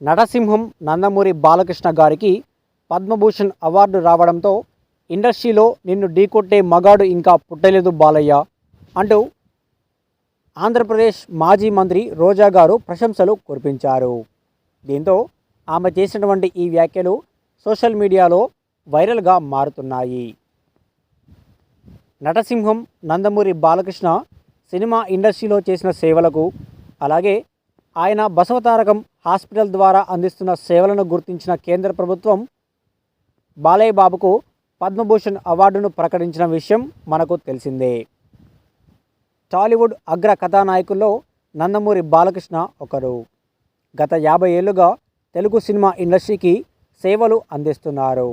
నటసింహం నందమూరి బాలకృష్ణ గారికి పద్మభూషణ్ అవార్డు రావడంతో ఇండస్ట్రీలో నిన్ను ఢీకొట్టే మగాడు ఇంకా పుట్టలేదు బాలయ్య అంటూ ఆంధ్రప్రదేశ్ మాజీ మంత్రి రోజా గారు ప్రశంసలు కురిపించారు. దీంతో ఆమె చేసినటువంటి ఈ వ్యాఖ్యలు సోషల్ మీడియాలో వైరల్గా మారుతున్నాయి. నటసింహం నందమూరి బాలకృష్ణ సినిమా ఇండస్ట్రీలో చేసిన సేవలకు అలాగే ఆయన బసవతారకం హాస్పిటల్ ద్వారా అందిస్తున్న సేవలను గుర్తించిన కేంద్ర ప్రభుత్వం బాలయ్య బాబుకు పద్మభూషణ్ అవార్డును ప్రకటించిన విషయం మనకు తెలిసిందే. టాలీవుడ్ అగ్ర కథానాయకుల్లో నందమూరి బాలకృష్ణ ఒకరు. గత యాభై ఏళ్ళుగా తెలుగు సినిమా ఇండస్ట్రీకి సేవలు అందిస్తున్నారు.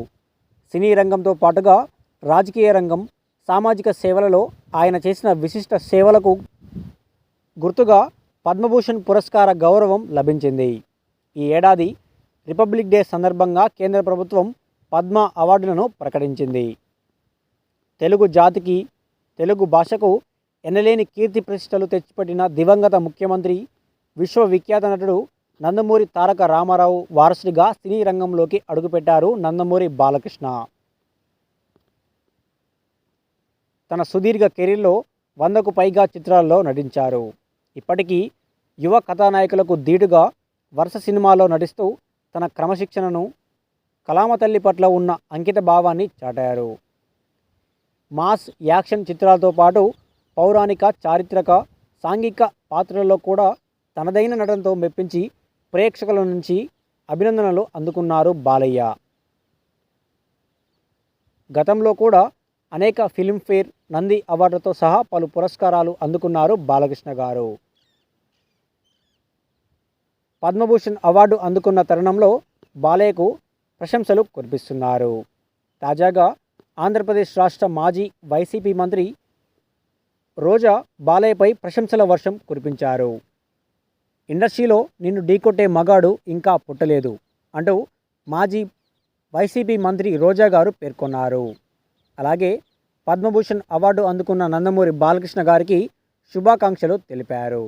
సినీ రంగంతో పాటుగా రాజకీయ రంగం సామాజిక సేవలలో ఆయన చేసిన విశిష్ట సేవలకు గుర్తుగా పద్మభూషణ్ పురస్కార గౌరవం లభించింది. ఈ ఏడాది రిపబ్లిక్ డే సందర్భంగా కేంద్ర ప్రభుత్వం పద్మ అవార్డులను ప్రకటించింది. తెలుగు జాతికి తెలుగు భాషకు ఎనలేని కీర్తి ప్రతిష్టలు తెచ్చిపెట్టిన దివంగత ముఖ్యమంత్రి విశ్వవిఖ్యాత నటుడు నందమూరి తారక రామారావు వారసుడిగా సినీ రంగంలోకి అడుగుపెట్టారు నందమూరి బాలకృష్ణ. తన సుదీర్ఘ కెరీర్లో వందకు పైగా చిత్రాల్లో నటించారు. ఇప్పటికీ యువ కథానాయకులకు ధీటుగా వరుస సినిమాలో నటిస్తూ తన క్రమశిక్షణను కళామతల్లి పట్ల ఉన్న అంకిత భావాన్ని చాటారు. మాస్ యాక్షన్ చిత్రాలతో పాటు పౌరాణిక చారిత్రక సాంఘిక పాత్రల్లో కూడా తనదైన నటనతో మెప్పించి ప్రేక్షకుల నుంచి అభినందనలు అందుకున్నారు బాలయ్య. గతంలో కూడా అనేక ఫిల్మ్ఫేర్ నంది అవార్డులతో సహా పలు పురస్కారాలు అందుకున్నారు బాలకృష్ణ గారు. పద్మభూషణ్ అవార్డు అందుకున్న తరుణంలో బాలయ్యకు ప్రశంసలు కురిపిస్తున్నారు. తాజాగా ఆంధ్రప్రదేశ్ రాష్ట్ర మాజీ వైసీపీ మంత్రి రోజా బాలయ్యపై ప్రశంసల వర్షం కురిపించారు. ఇండస్ట్రీలో నిన్ను ఢీకొట్టే మగాడు ఇంకా పుట్టలేదు అంటూ మాజీ వైసీపీ మంత్రి రోజా గారు పేర్కొన్నారు. అలాగే పద్మభూషణ్ అవార్డు అందుకున్న నందమూరి బాలకృష్ణ గారికి శుభాకాంక్షలు తెలిపారు.